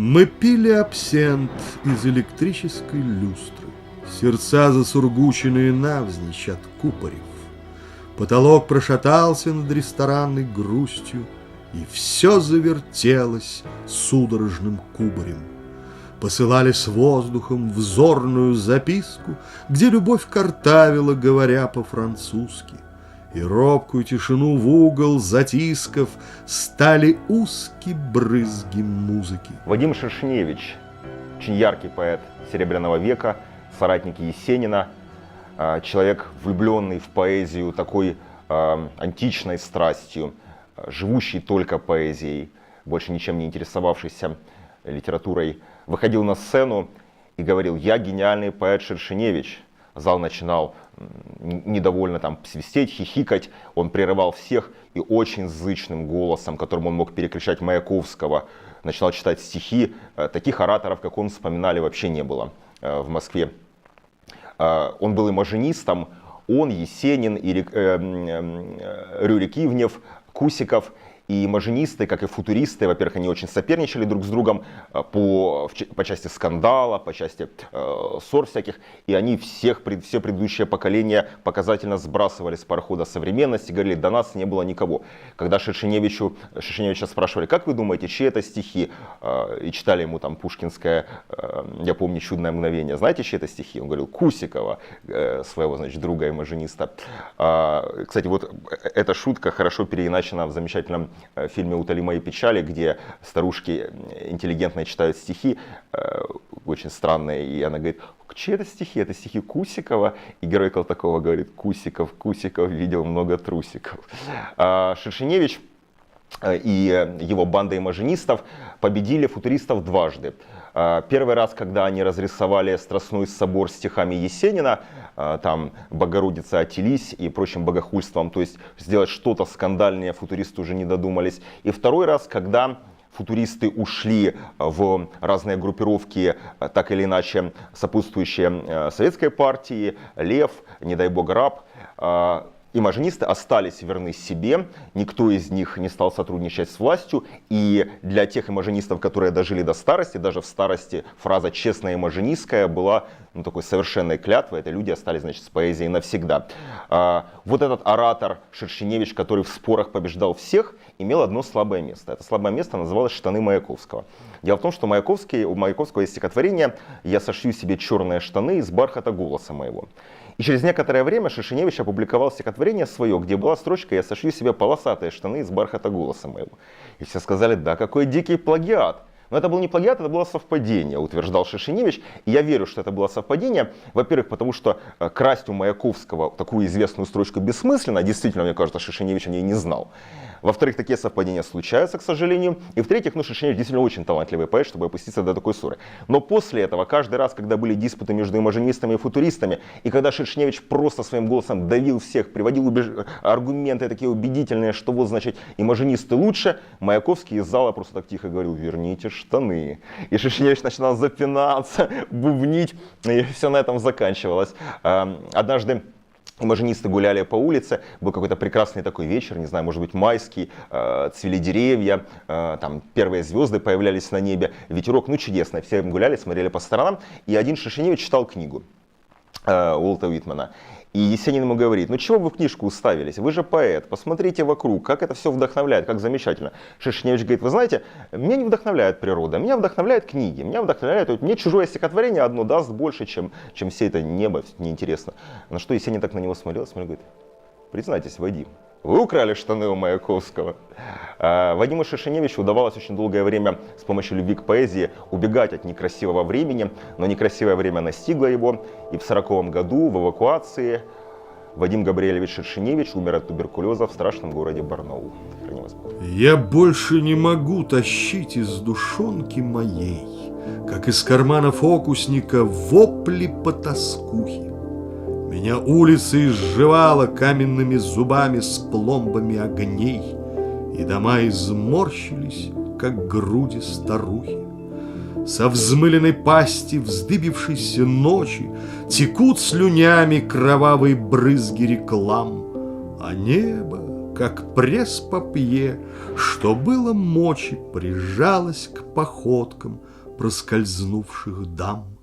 Мы пили абсент из электрической люстры. Сердца засургученные навзничь от купорев. Потолок прошатался над ресторанной грустью, И все завертелось судорожным кубарем. Посылали с воздухом взорную записку, Где любовь картавила, говоря по-французски. И робкую тишину в угол затисков Стали узкие брызги музыки. Вадим Шершневич, очень яркий поэт Серебряного века, соратник Есенина, а, человек, влюбленный в поэзию такой а, античной страстью, а, живущий только поэзией, больше ничем не интересовавшийся литературой, выходил на сцену и говорил, я гениальный поэт Шершеневич. Зал начинал недовольно там свистеть, хихикать. Он прерывал всех и очень зычным голосом, которым он мог перекричать Маяковского, начинал читать стихи. Таких ораторов, как он, вспоминали, вообще не было в Москве. А, он был имажинистом, он, Есенин, э, э, Рюрик Ивнев, Кусиков – и имажинисты, как и футуристы, во-первых, они очень соперничали друг с другом э, по, по части скандала, по части э, ссор всяких, и они всех, все предыдущие поколения показательно сбрасывали с парохода современности, говорили, до нас не было никого. Когда Шершеневичу, Шершеневича спрашивали, как вы думаете, чьи это стихи, э, и читали ему там Пушкинское, э, я помню, «Чудное мгновение», знаете, чьи это стихи? Он говорил, Кусикова, э, своего, значит, друга-имажиниста. Э, кстати, вот э, эта шутка хорошо переиначена в замечательном Э, фильме «Утоли мои печали», где старушки интеллигентно читают стихи, э, очень странные, и она говорит, чьи это стихи? Это стихи Кусикова. И герой Колтакова говорит, Кусиков, Кусиков видел много трусиков. А Шершеневич и его банда имажинистов победили футуристов дважды. А, первый раз, когда они разрисовали Страстной собор стихами Есенина, там Богородица отелись и прочим богохульством, то есть сделать что-то скандальнее футуристы уже не додумались. И второй раз, когда футуристы ушли в разные группировки, так или иначе сопутствующие э, советской партии, Лев, не дай бог раб, Имажинисты остались верны себе, никто из них не стал сотрудничать с властью, и для тех имажинистов, которые дожили до старости, даже в старости фраза «честная имажинистская» была ну, такой совершенной клятвой, это люди остались, значит, с поэзией навсегда. А, вот этот оратор Шершеневич, который в спорах побеждал всех, имел одно слабое место. Это слабое место называлось «Штаны Маяковского». Дело в том, что Маяковский, у Маяковского есть стихотворение «Я сошью себе черные штаны из бархата голоса моего». И через некоторое время Шишиневич опубликовал стихотворение свое, где была строчка «Я сошью себе полосатые штаны из бархата голоса моего». И все сказали, да, какой дикий плагиат. Но это был не плагиат, это было совпадение, утверждал Шишиневич. И я верю, что это было совпадение. Во-первых, потому что э, красть у Маяковского такую известную строчку бессмысленно. Действительно, мне кажется, Шишиневич о ней не знал. Во-вторых, такие совпадения случаются, к сожалению. И в-третьих, ну, Шишиневич действительно очень талантливый поэт, чтобы опуститься до такой ссоры. Но после этого, каждый раз, когда были диспуты между имажинистами и футуристами, и когда Шишиневич просто своим голосом давил всех, приводил убеж... аргументы такие убедительные, что вот, значит, имажинисты лучше, Маяковский из зала просто так тихо говорил, верните штаны. И Шишиневич начинал запинаться, бубнить, и все на этом заканчивалось. Однажды Имажинисты гуляли по улице, был какой-то прекрасный такой вечер, не знаю, может быть майский, э, цвели деревья, э, там первые звезды появлялись на небе, ветерок, ну чудесно, все гуляли, смотрели по сторонам, и один Шишиневич читал книгу э, Уолта Уитмана. И Есенин ему говорит, ну чего вы в книжку уставились, вы же поэт, посмотрите вокруг, как это все вдохновляет, как замечательно. Шишневич говорит, вы знаете, меня не вдохновляет природа, меня вдохновляют книги, меня вдохновляет, мне чужое стихотворение одно даст больше, чем, чем все это небо, неинтересно. На что Есенин так на него смотрел, смотрел, говорит, признайтесь, Вадим, вы украли штаны у Маяковского. А, Вадиму Шишиневичу удавалось очень долгое время с помощью любви к поэзии убегать от некрасивого времени, но некрасивое время настигло его, и в 40 году в эвакуации Вадим Габриэлевич Шершеневич умер от туберкулеза в страшном городе Барнаул. Я больше не могу тащить из душонки моей, как из кармана фокусника, вопли по тоскухе. Меня улица изживала каменными зубами с пломбами огней, И дома изморщились, как груди старухи. Со взмыленной пасти вздыбившейся ночи Текут слюнями кровавые брызги реклам, А небо, как пресс-папье, что было мочи, Прижалось к походкам — проскользнувших дам.